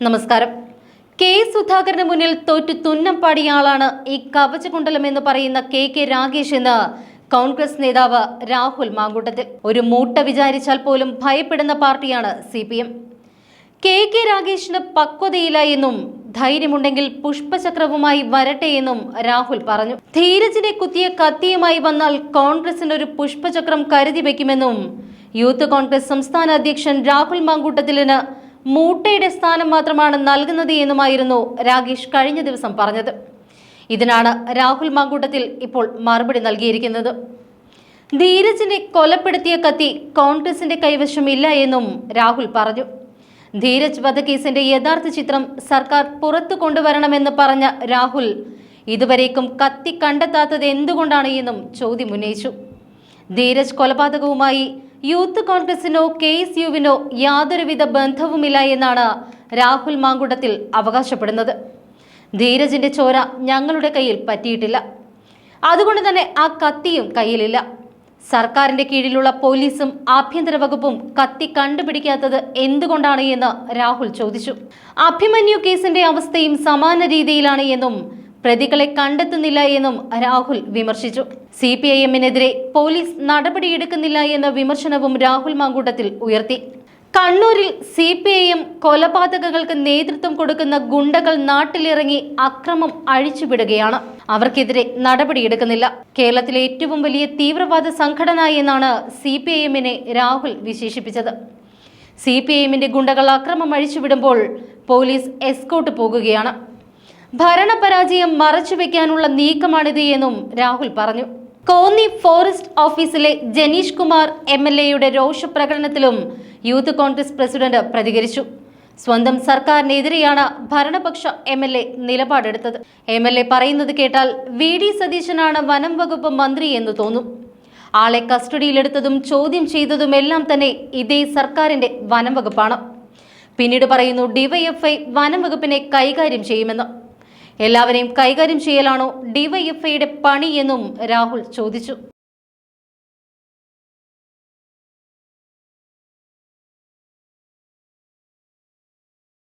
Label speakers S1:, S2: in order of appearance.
S1: നമസ്കാരം. കെ. സുധാകരന് മുന്നിൽ തോറ്റു തുന്നം പാടിയ ആളാണ് ഈ കവചകുണ്ടലം എന്ന് പറയുന്ന കെ. കെ. രാഗേഷ് എന്ന് കോൺഗ്രസ് നേതാവ് രാഹുൽ മാങ്കൂട്ടത്തിൽ. ഒരു മൂട്ട വിചാരിച്ചാൽ പോലും ഭയപ്പെടുന്ന പാർട്ടിയാണ് C P M. K. K. രാഗേഷിന് പക്വതയില്ല എന്നും ധൈര്യമുണ്ടെങ്കിൽ പുഷ്പചക്രവുമായി വരട്ടെ എന്നും രാഹുൽ പറഞ്ഞു. ധീരജിനെ കുത്തിയ കത്തിയുമായി വന്നാൽ കോൺഗ്രസിന് ഒരു പുഷ്പചക്രം കരുതി വയ്ക്കുമെന്നും യൂത്ത് കോൺഗ്രസ് സംസ്ഥാന അധ്യക്ഷൻ രാഹുൽ മാങ്കൂട്ടത്തിലിന് മൂട്ടയുടെ സ്ഥാനം മാത്രമാണ് നൽകുന്നത് എന്നുമായിരുന്നു രാഗേഷ് കഴിഞ്ഞ ദിവസം പറഞ്ഞത്. ഇതിനാണ് രാഹുൽ മാങ്കൂട്ടത്തിൽ ഇപ്പോൾ മറുപടി നൽകിയിരിക്കുന്നത്. ധീരജിനെ കൊലപ്പെടുത്തിയ കത്തി കോൺഗ്രസിന്റെ കൈവശം ഇല്ല എന്നും രാഹുൽ പറഞ്ഞു. ധീരജ് വധക്കേസിന്റെ യഥാർത്ഥ ചിത്രം സർക്കാർ പുറത്തു കൊണ്ടുവരണമെന്ന് പറഞ്ഞ രാഹുൽ ഇതുവരേക്കും കത്തി കണ്ടെത്താത്തത് എന്തുകൊണ്ടാണ് എന്നും ചോദ്യം ഉന്നയിച്ചു. ധീരജ് കൊലപാതകവുമായി യൂത്ത് കോൺഗ്രസിനോ കെ എസ് യുവിനോ യാതൊരുവിധ ബന്ധവുമില്ല എന്നാണ് രാഹുൽ മാങ്കുടത്തിൽ അവകാശപ്പെടുന്നത്. ധീരജിന്റെ ചോര ഞങ്ങളുടെ കയ്യിൽ പറ്റിയിട്ടില്ല. അതുകൊണ്ട് തന്നെ ആ കത്തിയും കയ്യിലില്ല. സർക്കാരിന്റെ കീഴിലുള്ള പോലീസും ആഭ്യന്തര വകുപ്പും കത്തി കണ്ടുപിടിക്കാത്തത് എന്തുകൊണ്ടാണ് എന്ന് രാഹുൽ ചോദിച്ചു. അഭിമന്യു കേസിന്റെ അവസ്ഥയും സമാന രീതിയിലാണ് എന്നും പ്രതികളെ കണ്ടെത്തുന്നില്ല എന്നും രാഹുൽ വിമർശിച്ചു. സി പി ഐ എമ്മിനെതിരെ പോലീസ് നടപടിയെടുക്കുന്നില്ല എന്ന വിമർശനവും രാഹുൽ മാങ്കൂട്ടത്തിൽ ഉയർത്തി. കണ്ണൂരിൽ സി പി ഐ എം കൊലപാതകങ്ങൾക്ക് നേതൃത്വം കൊടുക്കുന്ന ഗുണ്ടകൾ നാട്ടിലിറങ്ങി അക്രമം അഴിച്ചുവിടുകയാണ്. അവർക്കെതിരെ നടപടിയെടുക്കുന്നില്ല. കേരളത്തിലെ ഏറ്റവും വലിയ തീവ്രവാദ സംഘടന എന്നാണ് സി പി ഐ എമ്മിനെ രാഹുൽ വിശേഷിപ്പിച്ചത്. സി പി ഐ എമ്മിന്റെ ഗുണ്ടകൾ അക്രമം അഴിച്ചുവിടുമ്പോൾ പോലീസ് എസ്കോട്ട് പോകുകയാണ്. ഭരണപരാജയം മറച്ചുവെക്കാനുള്ള നീക്കമാണിത് എന്നും രാഹുൽ പറഞ്ഞു. കോന്നി ഫോറസ്റ്റ് ഓഫീസിലെ ജനീഷ് കുമാർ എം എൽ എയുടെ രോഷപ്രകടനത്തിലും യൂത്ത് കോൺഗ്രസ് പ്രസിഡന്റ് പ്രതികരിച്ചു. സ്വന്തം സർക്കാരിനെതിരെയാണ് ഭരണപക്ഷ എം എൽ എ നിലപാടെടുത്തത്. എം എൽ എ പറയുന്നത് കേട്ടാൽ വി ഡി സതീശനാണ് വനം വകുപ്പ് മന്ത്രി എന്ന് തോന്നും. ആളെ കസ്റ്റഡിയിലെടുത്തതും ചോദ്യം ചെയ്തതുമെല്ലാം തന്നെ ഇതേ സർക്കാരിന്റെ വനം വകുപ്പാണ്. പിന്നീട് പറയുന്നു ഡിവൈഎഫ്ഐ വനം വകുപ്പിനെ കൈകാര്യം ചെയ്യുമെന്ന്. എല്ലാവരെയും കൈകാര്യം ചെയ്യലാണോ ഡിവൈഎഫ്ഐയുടെ പണി എന്നും രാഹുൽ ചോദിച്ചു